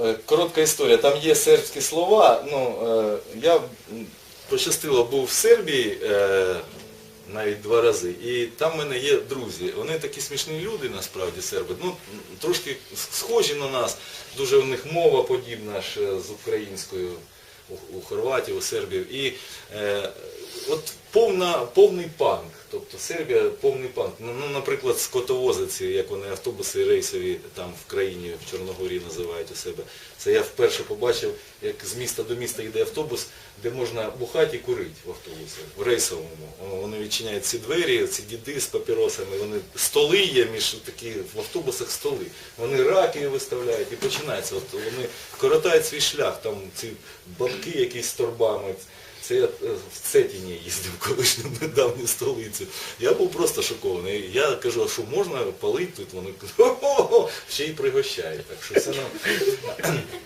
е, коротка історія. Там є сербські слова. Ну, е, я пощастило був в Сербії е, навіть два рази. І там в мене є друзі. Вони такі смішні люди, насправді, серби. Ну, трошки схожі на нас. Дуже у них мова подібна ж з українською у, хорватів, у сербів. І от повна, повний панк. Тобто Сербія повний панк. Ну, ну, наприклад, скотовозиці, як вони автобуси рейсові там в країні, в Чорногорії називають у себе. Це я вперше побачив, як з міста до міста йде автобус, де можна бухати і курити в автобусі, в рейсовому. Вони відчиняють ці двері, ці діди з папіросами, вони столи є між такі в автобусах столи. Вони раки виставляють і починається. От вони коротають свій шлях, там ці бабки якісь з торбами. Це я е, в Цетіні їздив колишню недавню столицю. Я був просто шокований. Я кажу, а що можна палити тут? Вони кажуть, «Хо-хо-хо!» ще й пригощають. Так що це нам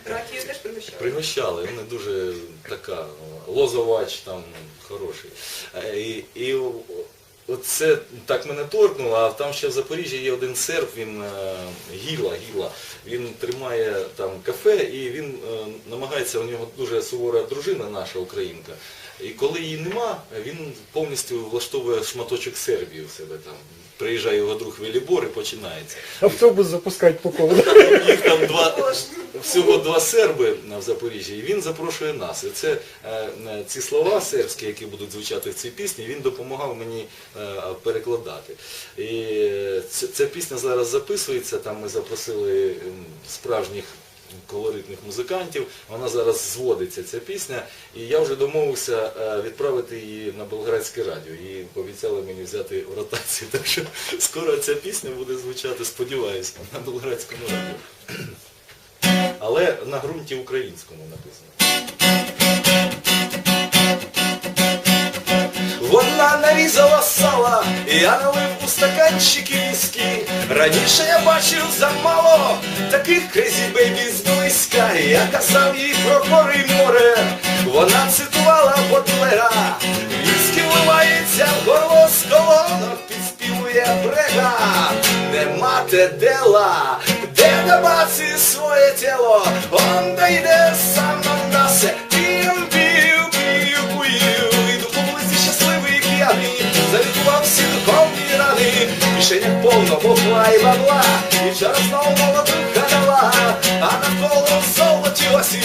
Ракію теж пригощали. пригощали. Вони дуже така, лозовач там хороший. Е, І, і о- оце так мене торкнуло, а там ще в Запоріжжі є один серб, він е, гіла, гіла. Він тримає там кафе і він е, намагається, у нього дуже сувора дружина, наша українка. І коли її нема, він повністю влаштовує шматочок Сербії у себе там. Приїжджає його друг Велібор і починається. Автобус запускать по колу. Їх там два, всього два серби в Запоріжжі, і він запрошує нас. І це е, е, ці слова сербські, які будуть звучати в цій пісні, він допомагав мені е, перекладати. І ця, ця пісня зараз записується, там ми запросили справжніх колоритних музикантів. Вона зараз зводиться, ця пісня, і я вже домовився е, відправити її на Болградське радіо. І пообіцяли мені взяти в ротацію. Так що скоро ця пісня буде звучати, сподіваюся, на Болградському радіо. Але на ґрунті українському написано. Вона нарізала сала, я налив у стаканчики віскі. Раніше я бачив замало таких крезі бейбі зблизька. Я казав їй про гори море. Вона цитувала Бодлера. Віскі вливається в горло з колонок, підспівує брега. Нема те дела, де набаці своє тіло. Он дойде сам на се. бухла і бабла. І вчора знову молоду дала. А навколо золоті осінь.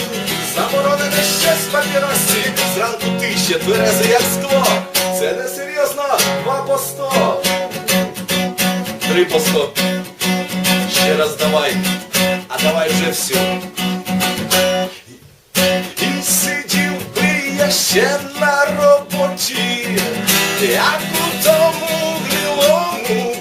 Заборонене щось папіросі. Зранку ти ще тверези, як скло. Це не серйозно, два по сто. Три по сто. Ще раз давай, а давай вже всю. І сидів би я ще на роботі, як у тому гнилому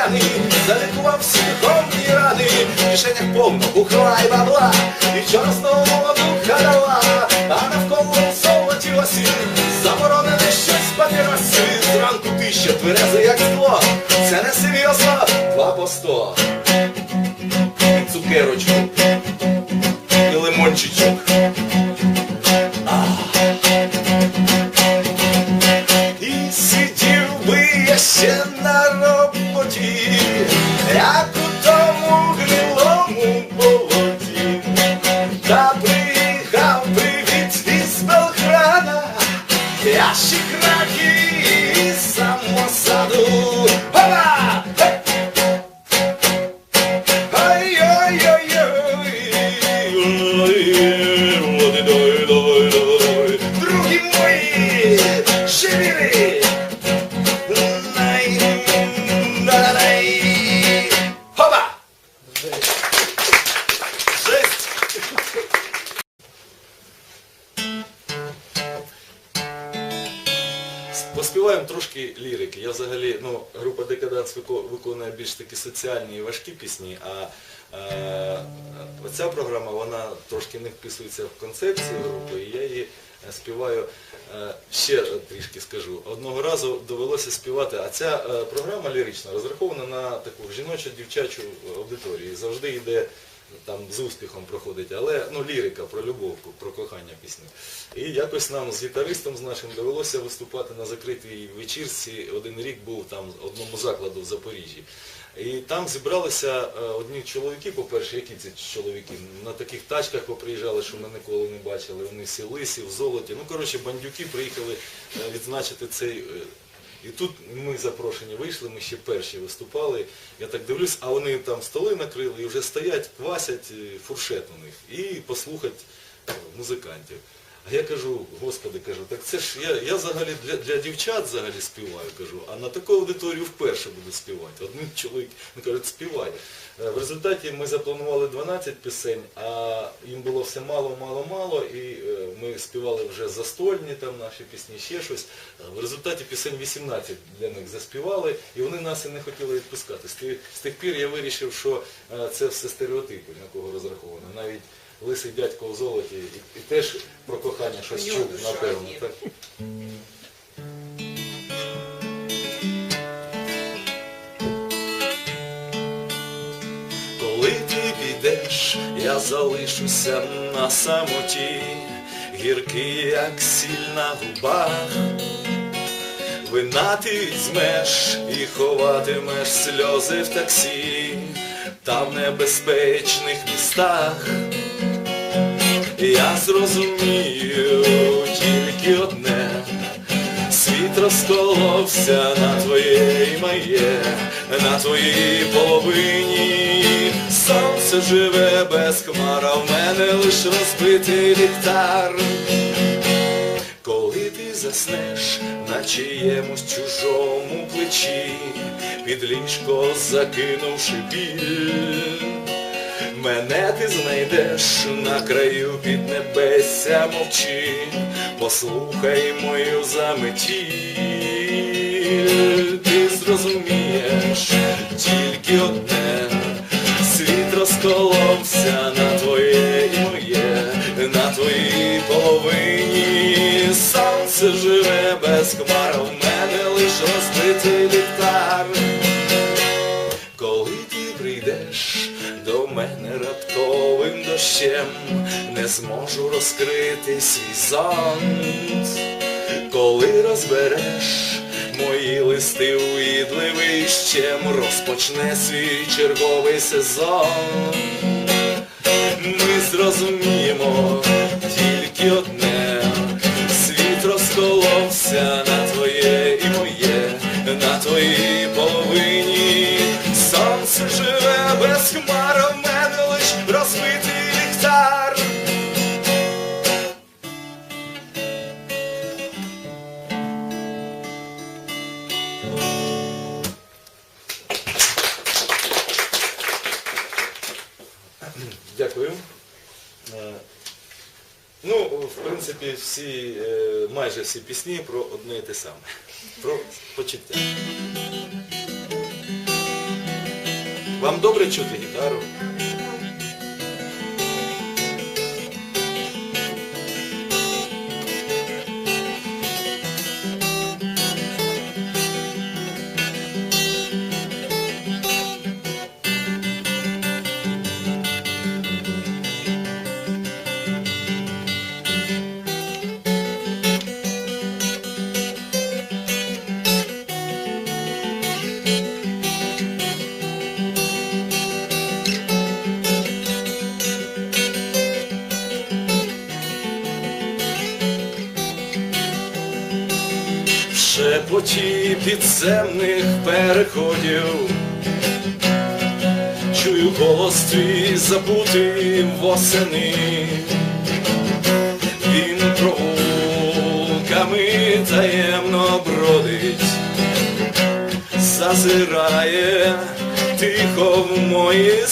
п'яний, залікував всі духовні рани, в кишенях повно бухла і бабла, і вчора знову молоду дала, а навколо золоті осінь, заборонене щось папіроси, зранку ти ще тверези, як скло, це не серйозно, два по сто, цукерочку і лимончичок. Поспіваємо трошки лірики. Я взагалі, ну, група Декаданс виконує більш такі соціальні і важкі пісні, а е, оця програма вона трошки не вписується в концепцію групи, і я її е, співаю е, ще трішки скажу. Одного разу довелося співати, а ця е, програма лірична розрахована на таку жіночу дівчачу аудиторію. Завжди йде там з успіхом проходить, але ну лірика про любов, про кохання пісні. І якось нам з гітаристом з нашим довелося виступати на закритій вечірці. Один рік був там в одному закладу в Запоріжжі. І там зібралися е, одні чоловіки, по-перше, які це чоловіки, на таких тачках поприїжджали, що ми ніколи не бачили. Вони всі лисі, в золоті. Ну, коротше, бандюки приїхали е, відзначити цей. І тут ми запрошені вийшли, ми ще перші виступали. Я так дивлюсь, а вони там столи накрили і вже стоять, квасять е, фуршет у них і послухать е, музикантів. А я кажу, господи, кажу, так це ж я, я взагалі для, для дівчат взагалі співаю, кажу, а на таку аудиторію вперше буду співати. Один чоловік він каже, співай. Е, В результаті ми запланували 12 пісень, а їм було все мало, мало, мало, і е, ми співали вже застольні там наші пісні, ще щось. Е, В результаті пісень 18 для них заспівали, і вони нас і не хотіли відпускати. З тих, пір я вирішив, що це все стереотипи, на кого розраховано. Навіть лисий дядько в золоті і, і теж про кохання щось чув, напевно. Так? Коли ти підеш, я залишуся на самоті, гіркий, як сіль на губах. Вина ти візьмеш і ховатимеш сльози в таксі, та в небезпечних містах. Я зрозумію тільки одне, світ розколовся на твоє і моє, на твоїй половині. Сонце живе без хмар, а в мене лиш розбитий ліхтар. Коли ти заснеш на чиємусь чужому плечі, під ліжко закинувши біль, Мене ти знайдеш на краю під небесся мовчи, послухай мою заметіль, ти зрозумієш тільки одне, світ розколовся на твоє і моє, на твоїй половині, сонце живе без хмар, в мене лиш розбитий ліхтар. Мене раптовим дощем, не зможу розкрити свій зант. Коли розбереш мої листи уїдливий щем, розпочне свій черговий сезон. Ми зрозуміємо тільки одне, без хмар, а в мене лиш розбитий ліхтар. Дякую. Е, Ну, в принципі, всі, е, майже всі пісні про одне і те саме. Про почуття. Вам добре чути гітару? Шепоті підземних переходів. Чую голос твій забутий восени. Він прогулками таємно бродить Зазирає тихо в мої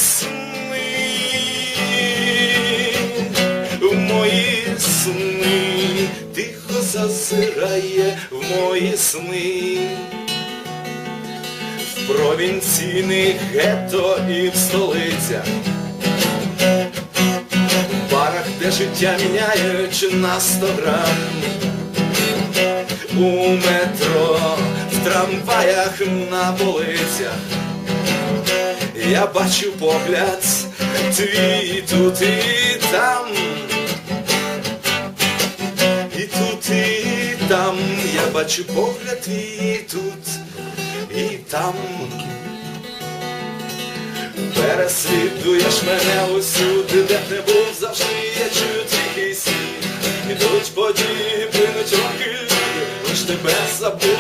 зазирає в мої сни. В провінційних гетто і в столицях. В барах, де життя міняють на сто грам. У метро, в трамваях на полицях. Я бачу погляд твій тут і там. Там, я бачу погляд твій тут і там. Переслідуєш мене усюди, де б не був завжди, я чую твій сміх. Ідуть події, плинуть роки, лиш тебе забув